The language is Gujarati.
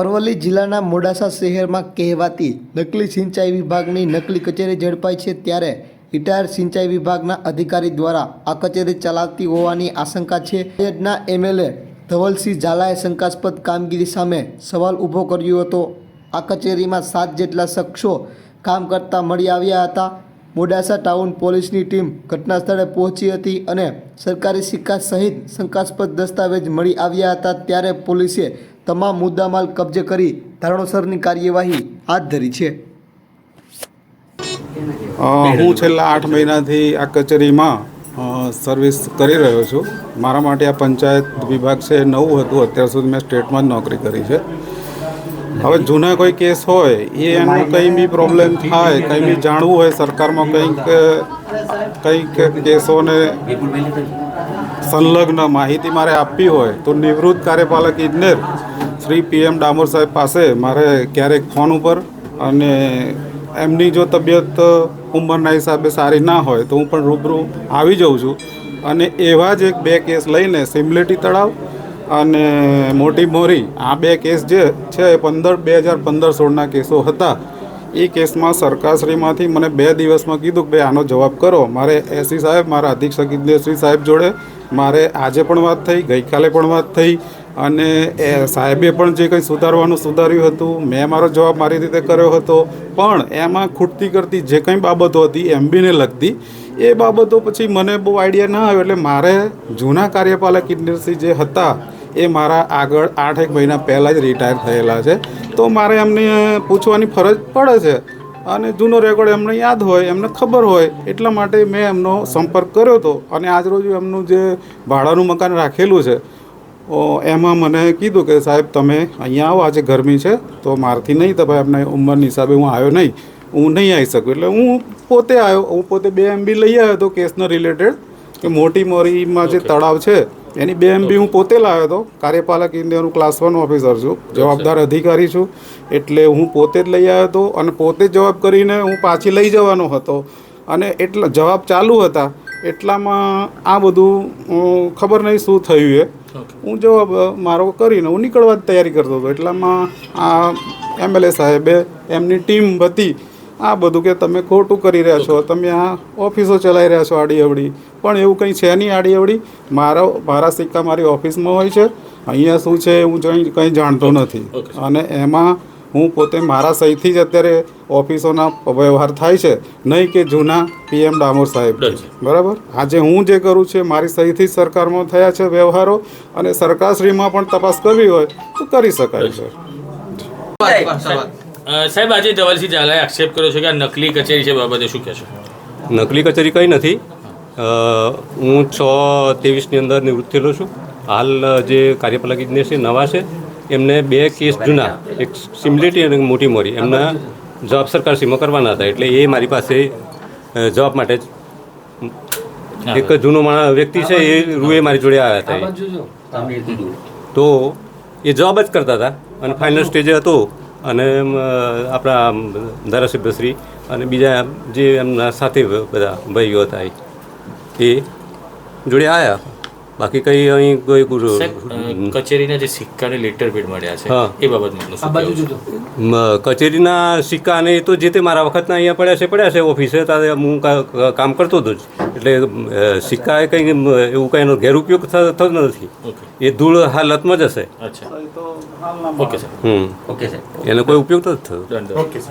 અરવલ્લી જિલ્લાના મોડાસા શહેરમાં કહેવાતી નકલી સિંચાઈ વિભાગની નકલી કચેરી ઝડપાઈ છે ત્યારે રિટાયર્ડ સિંચાઈ વિભાગના અધિકારી દ્વારા આ કચેરી ચલાવતી હોવાની આશંકા છે. સૈયદના એમએલએ ધવલસિંહ ઝાલાએ શંકાસ્પદ કામગીરી સામે સવાલ ઊભો કર્યો હતો. આ કચેરીમાં સાત જેટલા શખ્સો કામ કરતા મળી આવ્યા હતા. મોડાસા ટાઉન પોલીસની ટીમ ઘટના સ્થળે પહોંચી હતી અને સરકારી સિક્કા સહિત શંકાસ્પદ દસ્તાવેજ મળી આવ્યા હતા. ત્યારે પોલીસે તમામ મુદ્દામાલ કબજે કરી ધોરણસરની કાર્યવાહી હાથ ધરી છે. હું છેલ્લા આઠ મહિનાથી આ કચેરીમાં સર્વિસ કરી રહ્યો છું. મારા માટે આ પંચાયત વિભાગ છે નવું હતું. અત્યાર સુધી મેં સ્ટેટમાં જ નોકરી કરી છે. હવે જૂના કોઈ કેસ હોય, એ એનું કંઈ બી પ્રોબ્લેમ થાય, કંઈ બી જાણવું હોય સરકારમાં કંઈક કંઈક કેસોને સંલગ્ન માહિતી મારે આપવી હોય, તો નિવૃત્ત કાર્યપાલક ઇજનેર શ્રી પીએમ ડામોર સાહેબ પાસે મારે ક્યારેક ફોન ઉપર અને એમની જો તબિયત ઉંમરના હિસાબે સારી ના હોય તો હું પણ રૂબરૂ આવી જાઉં છું. અને એવા જ એક બે કેસ લઈને સિમલેટી તળાવ અને મોટી મોરી આ બે કેસ જે છે એ પંદર બે હજાર પંદર સોળના કેસો હતા. એ કેસમાં સરકારશ્રીમાંથી મને બે દિવસમાં કીધું કે ભાઈ આનો જવાબ કરો. મારે એસી સાહેબ, મારા અધિક્ષક ઇન્દ્રશ્રી સાહેબ જોડે મારે આજે પણ વાત થઈ, ગઈકાલે પણ વાત થઈ. અને એ સાહેબે પણ જે કંઈ સુધારવાનું સુધાર્યું હતું, મેં મારો જવાબ મારી રીતે કર્યો હતો, પણ એમાં ખૂટતી કરતી જે કંઈ બાબતો હતી એમબીને લગતી, એ બાબતો પછી મને બહુ આઈડિયા ના આવ્યો એટલે મારે જૂના કાર્યપાલક ઇજનેરશ્રી જે હતા, એ મારા આગળ આઠ એક મહિના પહેલાં જ રિટાયર થયેલા છે. તો મારે એમને પૂછવાની ફરજ પડે છે. અને જૂનો રેકોર્ડ એમને યાદ હોય, એમને ખબર હોય, એટલા માટે મેં એમનો સંપર્ક કર્યો હતો. અને આજરોજ એમનું જે ભાડાનું મકાન રાખેલું છે એમાં મને કીધું કે સાહેબ તમે અહીંયા આવો આજે ગરમી છે તો મારથી નહીં તો ભાઈ એમને ઉંમરની હિસાબે હું આવ્યો નહીં હું નહીં આવી શકું. એટલે હું પોતે આવ્યો હું પોતે બે એમબી લઈ આવ્યો હતો કેસના રિલેટેડ કે મોટી મોરીમાં જે તળાવ છે એની બે એમબી હું પોતે લાવ્યો હતો. કાર્યપાલક ઇન્ડિયાનું ક્લાસ વન ઓફિસર છું જવાબદાર અધિકારી છું એટલે હું પોતે જ લઈ આવ્યો હતો અને પોતે જ જવાબ કરીને હું પાછી લઈ જવાનો હતો. અને એટલા જવાબ ચાલુ હતા એટલામાં આ બધું ખબર નહીં શું થયું એ. હું જવાબ મારો કરીને હું નીકળવા જ તૈયારી કરતો હતો. એટલામાં આ એમએલએ સાહેબે એમની ટીમ હતી. આ બધું કે તમે ખોટું કરી રહ્યા છો તમે આ ઓફિસો ચલાવી રહ્યા છો આડી અવડી પણ એવું કંઈ છે નહીં આડી અવડી મારો મારા સિક્કા મારી ઓફિસમાં હોય છે. અહીંયા શું છે હું કંઈ જાણતો નથી. અને એમાં હું પોતે મારા સહીથી જ અત્યારે ઓફિસોના વ્યવહાર થાય છે નહીં કે જૂના પીએમ ડામોર સાહેબ બરાબર. આજે હું જે કરું છું મારી સહીથી જ સરકારમાં થયા છે વ્યવહારો અને સરકારશ્રીમાં પણ તપાસ કરવી હોય તો કરી શકાય છે સાહેબ આજે ધવલસિંહ ઝાલાએ આક્ષેપ કર્યો છે કે આ નકલી કચેરી છે બાબતે શું કહેશો નકલી કચેરી કંઈ નથી. હું છ ત્રેવીસની અંદર નિવૃત્ત થયેલો છું. હાલ જે કાર્યપાલક ઇજનેર છે નવા છે એમને બે કેસ જૂના એક સિમલેટી અને મોટી મોરી. એમના જવાબ સરકારશ્રીમાં કરવાના હતા એટલે એ મારી પાસે જવાબ માટે જ એક જૂનો માણસ વ્યક્તિ છે એ રૂએ મારી જોડે આવ્યા હતા તો. એ જવાબ જ કરતા હતા. અને ફાઇનલ સ્ટેજે હતો. અને આપણા ધારાસભ્યશ્રી અને બીજા જે એમના સાથે બધા ભાઈઓ હતા એ જોડે આવ્યા. બાકી કંઈ અહીં કોઈ કચેરીના જે સિક્કાને લેટર પેડ મળ્યા છે એ બાબતમાં કચેરીના સિક્કા અને એ તો જે તે મારા વખતના અહીંયા પડ્યા છે પડ્યા છે ઓફિસે ત્યારે હું કામ કરતો હતો જ. એટલે સિક્કા એ કંઈ એવું કંઈ એનો ગેરઉપયોગ થતો નથી. એ ધૂળ હાલતમાં જ હશે. અચ્છા. Okay sir hmm. Okay sir એનો કોઈ ઉપયોગ તો જ થયો. ઓકે